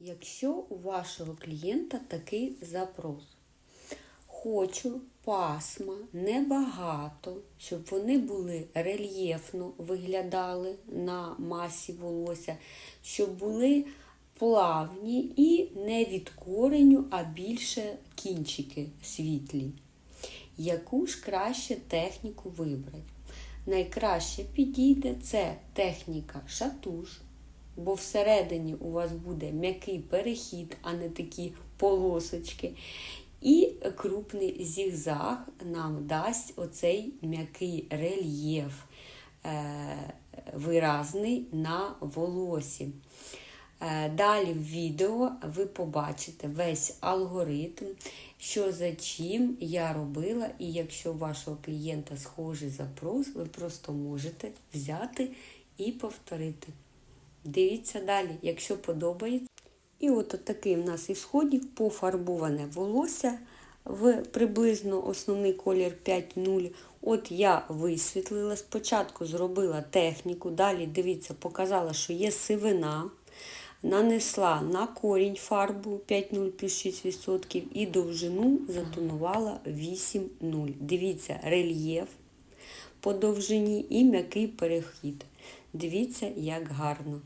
Якщо у вашого клієнта такий запрос, хочу пасма небагато, щоб вони були рельєфно виглядали на масі волосся, щоб були плавні і не від кореню, а більше кінчики світлі. Яку ж краще техніку вибрати? Найкраще підійде це техніка шатуш, бо всередині у вас буде м'який перехід, а не такі полосочки. І крупний зігзаг нам дасть оцей м'який рельєф е, виразний на волосі. Е, Далі в відео ви побачите весь алгоритм, що за чим я робила, і якщо у вашого клієнта схожий запрос, ви просто можете взяти і повторити. Дивіться далі, якщо подобається. І от такий в нас ісходник пофарбоване волосся в приблизно основний колір 5.0. От я висвітлила, спочатку зробила техніку, далі дивіться, показала, що є сивина. Нанесла на корінь фарбу 5,0 плюс 6% і довжину затонувала 8,0. Дивіться, рельєф по довжині і м'який перехід. Дивіться, як гарно.